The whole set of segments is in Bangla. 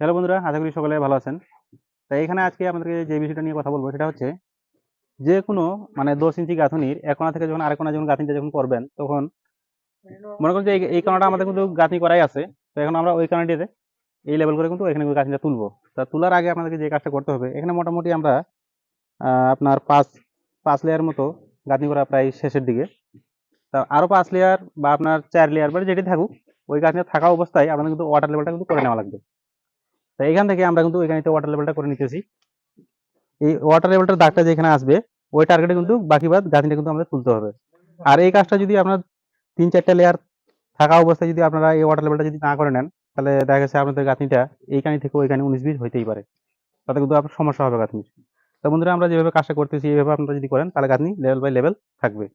হ্যালো বন্ধুরা, আশা করি সকলে ভালো আছেন। তাই এখানে আজকে আপনাদেরকে যে বিষয়টা নিয়ে কথা বলব সেটা হচ্ছে, যে কোনো মানে দশ ইঞ্চি গাঁথনির এক কোণা থেকে যখন আরেক যখন গাঁথনিটা যখন করবেন, তখন মনে করুন যে এই- কোণাটা আমাদের কিন্তু গাঁথনি করাই আছে। তো এখন আমরা ওই কোণাটিতে এই লেভেল করে কিন্তু এখানে গাঁথনিটা তুলবো। তা তোলার আগে আপনাদেরকে যে কাজটা করতে হবে, এখানে মোটামুটি আমরা আপনার পাঁচ পাঁচ লেয়ার মতো গাঁথনি করা প্রায় শেষের দিকে। তা আরও পাঁচ লেয়ার বা আপনার চার লেয়ার বা যেটি থাকুক, ওই গাঁথনিটা থাকা অবস্থায় আপনাদের কিন্তু ওয়াটার লেভেলটা কিন্তু করে নেওয়া লাগবে। তো এখান থেকে আমরা কিন্তু এখানে ওয়াটার লেভেলটা করে নিতেছি। এই ওয়াটার লেভেলটার দাগটা যেখানে আসবে, ওই টার্গেটে কিন্তু বাকি বাদ গাঁথনিটা কিন্তু আমাদের তুলতে হবে। আর এই কাজটা যদি আপনার তিন চারটা লেয়ার থাকা অবস্থায় যদি আপনারা এই ওয়াটার লেভেলটা যদি না করে নেন, তাহলে দেখা গেছে আপনাদের গাঁথনিটা এইখানে থেকে ওইখানে উনিশ বিশ হইতেই পারে। তাতে কিন্তু আপনার সমস্যা হবে গাঁথনির। তো বন্ধুরা, আমরা যেভাবে কাজটা করতেছি, এইভাবে আপনারা যদি করেন, তাহলে গাঁথনি লেভেল বাই লেভেল থাকবে।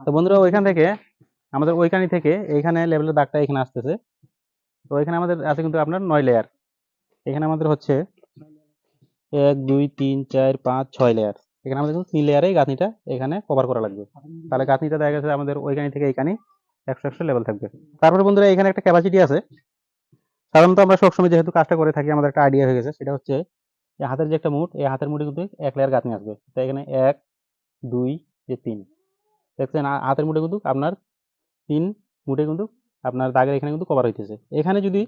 তো বন্ধুরা, ওইখান থেকে আমাদের ওইখানে থেকে এইখানে লেভেলের দাগটা এখানে আসতেছে। তো এখানে আমাদের আছে কিন্তু আপনার নয় লেয়ার এখানে আমাদের হচ্ছে এক, দুই, তিন, চার, পাঁচ, ছয় লেয়ার এখানে আমাদের কিন্তু তিন লেয়ারেই গাঁথনিটা এখানে কভার করা লাগবে। তাহলে গাঁথনিটা দেখা গেছে আমাদের ওইখানে থেকে এইখানে একশো একশো লেভেল থাকবে। তারপরে বন্ধুরা এখানে একটা ক্যাপাসিটি আছে। সাধারণত আমরা সবসময় যেহেতু কাজটা করে থাকি, আমাদের একটা আইডিয়া হয়ে গেছে, সেটা হচ্ছে এই হাতের যে একটা মুঠ এই হাতের মুঠে কিন্তু এক লেয়ার গাঁথনি আসবে। তাই এখানে এক, দুই, যে তিন। দেখছেন হাতের মুঠে কিন্তু আপনার তিন মুঠে কিন্তু আপনার দাগের এখানে কিন্তু কভার হইতেছে। এখানে যদি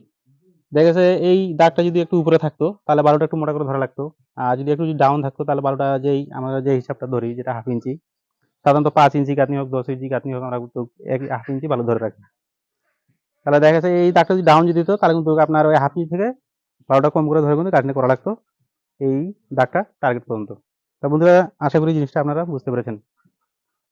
দেখা গেছে এই দাগটা যদি একটু উপরে থাকতো, তাহলে বারোটা একটু মোটা করে ধরা লাগতো। আর যদি একটু যদি ডাউন থাকতো, তাহলে বারোটা যেই আমরা যে হিসাবটা ধরি, যেটা হাফ ইঞ্চি, সাধারণত পাঁচ ইঞ্চি গাঁথনি হোক, দশ ইঞ্চি গাঁথনি হোক, আমরা কিন্তু এক হাফ ইঞ্চি ভালো ধরে রাখি। তাহলে দেখা গেছে এই দাগটা যদি ডাউন যদি দিত, তাহলে কিন্তু আপনার ওই হাফ ইঞ্চি থেকে বারোটা কম করে ধরে কিন্তু গাঁথনি করা লাগতো। এই দাগটা টার্গেট পর্যন্ত। তা বন্ধুরা, আশা করি জিনিসটা আপনারা বুঝতে পেরেছেন।